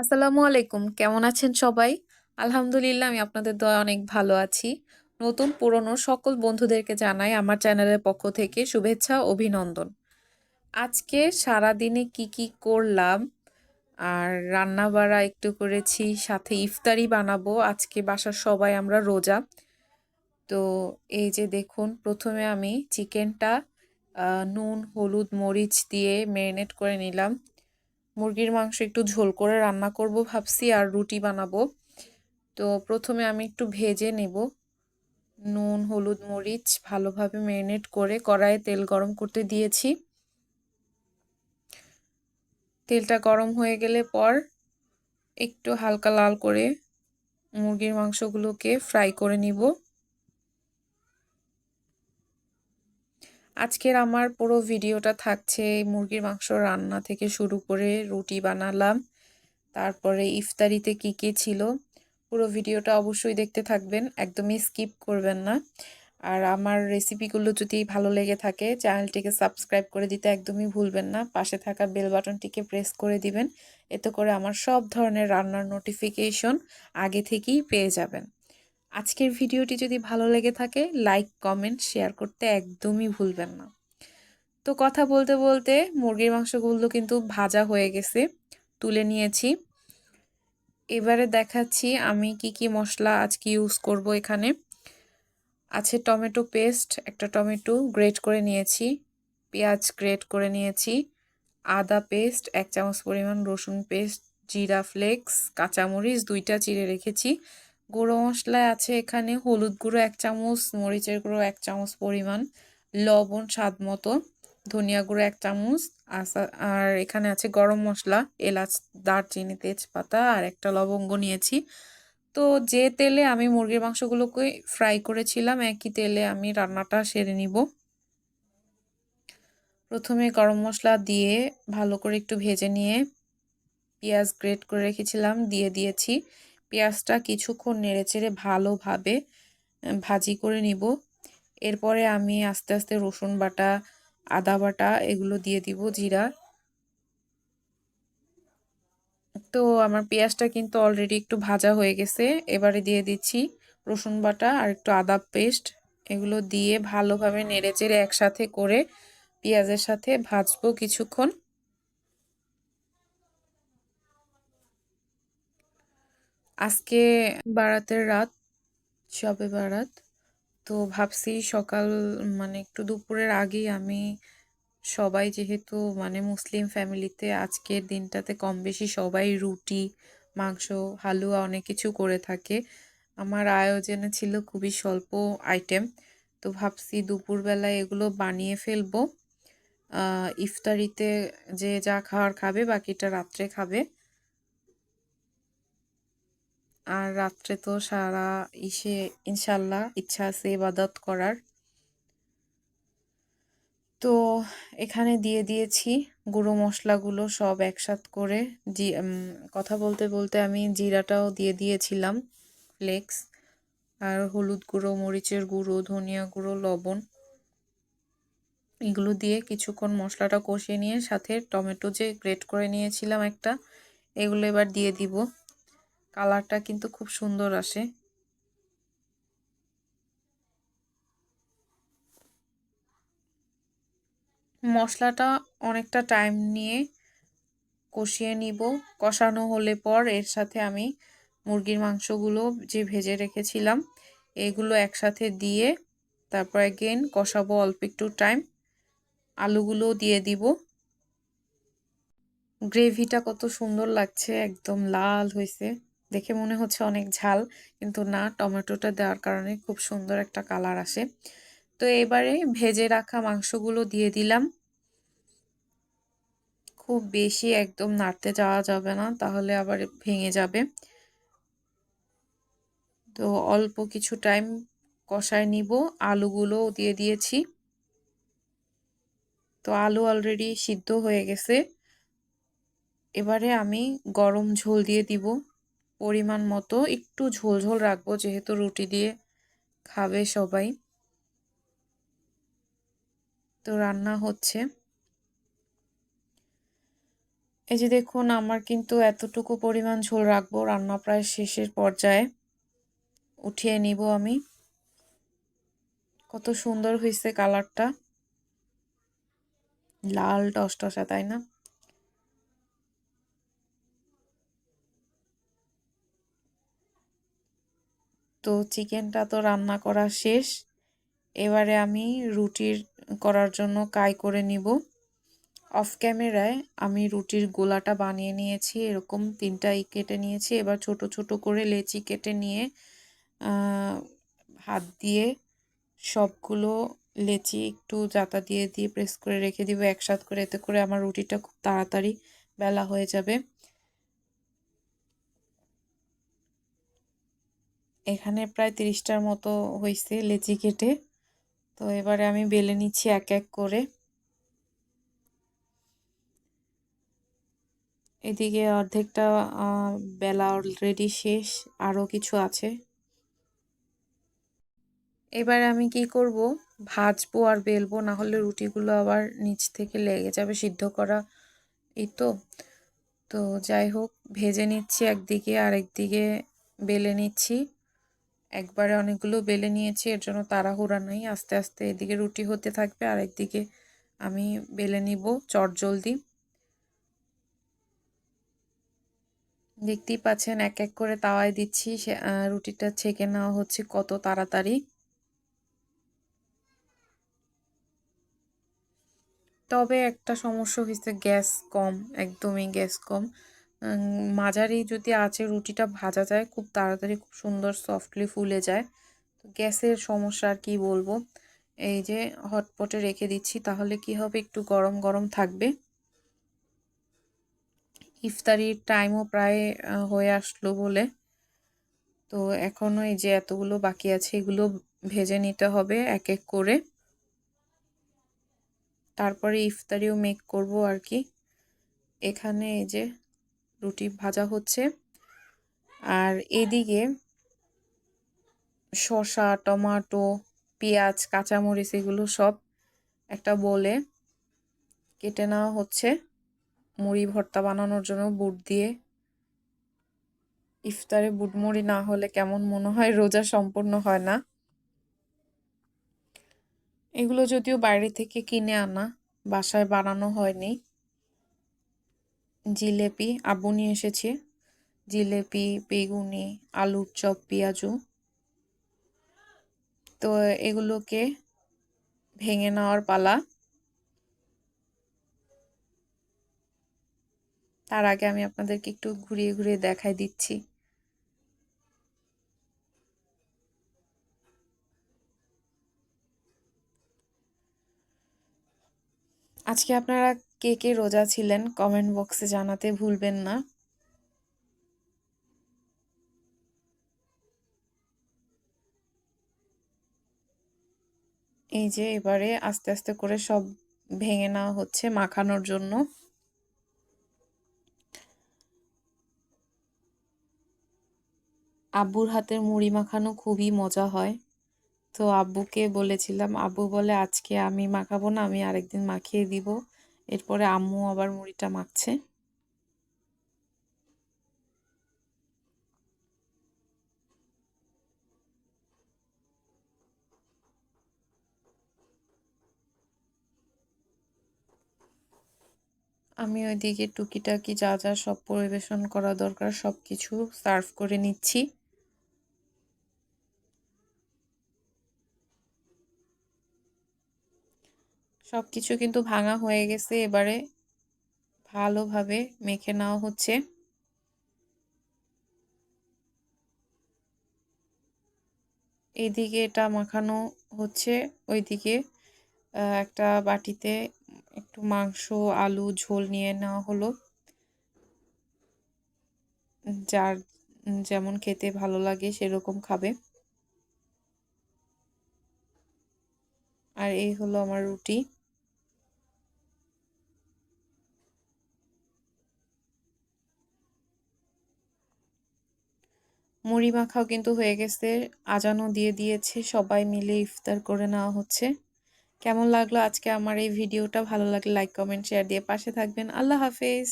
আসসালামু আলাইকুম, কেমন আছেন সবাই? আলহামদুলিল্লাহ, আমি আপনাদের দয়া অনেক ভালো আছি। নতুন, পুরনো সকল বন্ধুদেরকে জানাই আমার চ্যানেলের পক্ষ থেকে শুভেচ্ছা, অভিনন্দন। আজকে সারাদিনে কি কি করলাম? আর রান্না বাড়া একটু করেছি, সাথে ইফতারি বানাবো। আজকে বাসার সবাই আমরা রোজা। তো এই যে দেখুন, প্রথমে আমি চিকেনটা নুন, হলুদ, মরিচ দিয়ে ম্যারিনেট করে নিলাম। মুরগির মাংস একটু ঝোল করে রান্না করব ভাবছি আর রুটি বানাবো। তো প্রথমে আমি একটু ভেজে নেব। নুন, হলুদ, মরিচ ভালোভাবে ম্যারিনেট করে কড়াইয়ে তেল গরম করতে দিয়েছি। তেলটা গরম হয়ে গেলে পর একটু হালকা লাল করে মুরগির মাংসগুলোকে ফ্রাই করে নিব। আজকের আমার পুরো ভিডিওটা থাকছে মুরগির মাংস রান্না থেকে শুরু করে রুটি বানালাম। তারপরে ইফতারিতে কি কি ছিল, পুরো ভিডিওটা অবশ্যই দেখতে থাকবেন, একদমই স্কিপ করবেন না। আর আমার রেসিপিগুলো যদি ভালো লেগে থাকে, চ্যানেলটিকে সাবস্ক্রাইব করে দিতে একদমই ভুলবেন না। পাশে থাকা বেল বাটনটিকে প্রেস করে দিবেন, এতে করে আমার সব ধরনের রান্নার নোটিফিকেশন আগে থেকেই পেয়ে যাবেন। আজকের ভিডিওটি যদি ভালো লেগে থাকে, লাইক, কমেন্ট, শেয়ার করতে একদমই ভুলবেন না। তো কথা বলতে বলতে মুরগির মাংসগুলো কিন্তু ভাজা হয়ে গেছে, তুলে নিয়েছি। এবারে দেখাচ্ছি আমি কি কি মশলা আজকে ইউজ করব এখানে। আছে টমেটো পেস্ট, একটা টমেটো গ্রেট করে নিয়েছি, পেঁয়াজ গ্রেট করে নিয়েছি, আদা পেস্ট, এক চামচ পরিমাণ রসুন পেস্ট, জিরা ফ্লেক্স, কাঁচামরিচ, দুইটা চিড়ে রেখেছি। গুঁড়ো মশলায় আছে এখানে, হলুদ গুঁড়ো এক চামচ, মরিচের গুঁড়ো এক চামচ পরিমাণ, লবণ স্বাদ মতো, ধনিয়া গুঁড়ো এক চামচ আর এখানে আছে গরম মশলা, এলাচ, দারচিনি, তেজপাতা আর একটা লবঙ্গ নিয়েছি। তো যে তেলে আমি মুরগির মাংসগুলোকে ফ্রাই করেছিলাম, একই তেলে আমি রান্নাটা সেরে নিব। প্রথমে গরম মশলা দিয়ে ভালো করে একটু ভেজে নিয়ে পেঁয়াজ গ্রেট করে রেখেছিলাম, দিয়ে দিয়েছি। পেঁয়াজটা কিছুক্ষণ নেড়েচেড়ে ভালোভাবে ভাজি করে নিব। এরপরে আমি আস্তে আস্তে রসুন বাটা, আদা বাটা এগুলো দিয়ে দিব, জিরা। তো আমার পেঁয়াজটা কিন্তু অলরেডি একটু ভাজা হয়ে গেছে। এবারে দিয়ে দিচ্ছি রসুন বাটা আর একটু আদা পেস্ট। এগুলো দিয়ে ভালোভাবে নেড়েচেড়ে একসাথে করে পেঁয়াজের সাথে ভাজবো কিছুক্ষণ। আজকে বারাতের রাত, সবে বারাত। তো ভাবছি সকাল মানে একটু দুপুরের আগেই আমি সবাই যেহেতু মানে মুসলিম ফ্যামিলিতে আজকের দিনটাতে কম বেশি সবাই রুটি, মাংস, হালুয়া অনেক কিছু করে থাকে। আমার আয়োজনে ছিল খুবই স্বল্প আইটেম। তো ভাবছি দুপুরবেলায় এগুলো বানিয়ে ফেলব। ইফতারিতে যে যা খাওয়ার খাবে, বাকিটা রাত্রে খাবে। আর রাত্রে তো সারা ইসে ইনশাল্লাহ ইচ্ছা আছে ইবাদত করার। তো এখানে দিয়ে দিয়েছি গুঁড়ো মশলাগুলো সব একসাথ করে। জি কথা বলতে বলতে আমি জিরাটাও দিয়ে দিয়েছিলাম, ফ্লেক্স, আর হলুদ গুঁড়ো, মরিচের গুঁড়ো, ধনিয়া গুঁড়ো, লবণ। এগুলো দিয়ে কিছুক্ষণ মশলাটা কষিয়ে নিয়ে সাথে টমেটো যে গ্রেট করে নিয়েছিলাম একটা, এগুলো এবার দিয়ে দিব। কালারটা কিন্তু খুব সুন্দর আসে। মশলাটা অনেকটা টাইম নিয়ে কষিয়ে নিব। কষানো হলে পর এর সাথে আমি মুরগির মাংসগুলো যে ভেজে রেখেছিলাম, এগুলো একসাথে দিয়ে তারপর গেন কষাবো অল্প একটু টাইম আলুগুলো দিয়ে দিব। গ্রেভিটা কত সুন্দর লাগছে, একদম লাল হয়েছে। দেখে মনে হচ্ছে অনেক ঝাল, কিন্তু না, টমেটোটা দেওয়ার কারণে খুব সুন্দর একটা কালার আসে। তো এবারে ভেজে রাখা মাংসগুলো দিয়ে দিলাম। খুব বেশি একদম নাড়তে যাওয়া যাবে না, তাহলে আবার ভেঙে যাবে। তো অল্প কিছু টাইম কষায় নিব আলুগুলোও দিয়ে দিয়েছি। তো আলু অলরেডি সিদ্ধ হয়ে গেছে। এবারে আমি গরম ঝোল দিয়ে দিব। পরিমাণ মতো একটু ঝোল ঝোল রাখব যেহেতু রুটি দিয়ে খাবে সবাই। তো রান্না হচ্ছে। এই যে দেখুন, আমার কিন্তু এতটুকু পরিমাণ ঝোল রাখব, রান্না প্রায় শেষের পর্যায়ে। উঠিয়ে নিব আমি। কত সুন্দর হয়েছে কালারটা। লাল টসটসা, তাই না? তো চিকেনটা তো রান্না করা শেষ। এবারে আমি রুটির করার জন্য কাই করে নিব। অফ ক্যামেরায় আমি রুটির গোলাটা বানিয়ে নিয়েছি, এরকম তিনটা ই কেটে নিয়েছি। এবার ছোট ছোট করে লেচি কেটে নিয়ে হাত দিয়ে সবগুলো লেচি একটু জাতা দিয়ে দিয়ে প্রেস করে রেখে দিব। একসাথ করে, এতে করে আমার রুটিটা খুব তাড়াতাড়ি বেলা হয়ে যাবে। এখানে প্রায় তিরিশটার মতো হয়েছে লেচি কেটে। তো এবারে আমি বেলে নিচ্ছি এক এক করে। এদিকে অর্ধেকটা বেলা অলরেডি শেষ আরও কিছু আছে। এবার আমি কি করব? ভাজবো আর বেলবো না হলে রুটিগুলো আবার নিচ থেকে লেগে যাবে সিদ্ধ করা। এই তো। তো যাই হোক, ভেজে নিচ্ছি একদিকে, আরেকদিকে বেলে নিচ্ছি। একবারে অনেকগুলো বেলে নিয়েছি, এর জন্য তাড়াহুড়া নেই। আস্তে আস্তে এদিকে রুটি হতে থাকবে, আর একদিকে আমি বেলে নিব চট জলদি। দেখতেই পাচ্ছেন এক এক করে তাওয়ায় দিচ্ছি, সে রুটিটা ছেঁকে নেওয়া হচ্ছে কত তাড়াতাড়ি। তবে একটা সমস্যা হয়েছে, গ্যাস কম, একদমই গ্যাস কম। মাঝারি যদি আছে রুটিটা ভাজা যায়, খুব তাড়াতাড়ি খুব সুন্দর সফটলি ফুলে যায়। তো গ্যাসের সমস্যা আর কি বলব? এই যে হটপটে রেখে দিচ্ছি, তাহলে কি হবে? একটু গরম গরম থাকবে। ইফতারির টাইমও প্রায় হয়ে আসলো বলে। তো এখনও এই যে এতগুলো বাকি আছে, এগুলো ভেজে নিতে হবে এক এক করে। তারপরে ইফতারিও মেক করব আর কি। এখানে এই যে রুটি ভাজা হচ্ছে। আর এদিকে শসা, টমাটো, পেঁয়াজ, কাঁচামরিচ এগুলো সব একটা বলে কেটে নেওয়া হচ্ছে। মুড়ি ভর্তা বানানোর জন্য বুট দিয়ে। ইফতারে বুট মুড়ি না হলে কেমন মনে হয়? রোজা সম্পূর্ণ হয় না। এগুলো যদিও বাইরে থেকে কিনে আনা, বাসায় বানানো হয়নি। জিলেপি আব্বু নিয়ে এসেছে। জিলেপি, বেগুনি, আলুর চপ, পেঁয়াজু। তো এগুলোকে ভেঙে নেওয়ার পালা। তার আগে আমি আপনাদেরকে একটু ঘুরিয়ে ঘুরিয়ে দেখাই দিচ্ছি। আজকে আপনারা কে কে রোজা ছিলেন কমেন্ট বক্সে জানাতে ভুলবেন না। এই যে এবারে আস্তে আস্তে করে সব ভেঙে নেওয়া হচ্ছে মাখানোর জন্য। আব্বুর হাতের মুড়ি মাখানো খুবই মজা হয়। তো আব্বুকে বলেছিলাম, আব্বু বলে, আজকে আমি মাখাবো না, আমি আরেকদিন মাখিয়ে দিব। এরপরে আম্মু আবার মুড়িটা মাখছে। আমি ওইদিকে টুকিটাকি যা যা সব পরিবেশন করা দরকার সব কিছু সার্ভ করে নিচ্ছি। সব কিছু কিন্তু ভাঙা হয়ে গেছে এবারে। ভালোভাবে মেখে নেওয়া হচ্ছে। এইদিকে এটা মাখানো হচ্ছে, ওইদিকে একটা বাটিতে একটু মাংস, আলু, ঝোল নিয়ে নেওয়া হলো। যার যেমন খেতে ভালো লাগে সেরকম খাবে। আর এই হলো আমার রুটি। মুড়ি মাখাও কিন্তু হয়ে গেছে। আজানও দিয়ে দিয়েছে। সবাই মিলে ইফতার করে নেওয়া হচ্ছে। কেমন লাগল আজকে আমার এই ভিডিওটা? ভালো লাগলে লাইক কমেন্ট শেয়ার দিয়ে পাশে থাকবেন। আল্লাহ হাফেজ।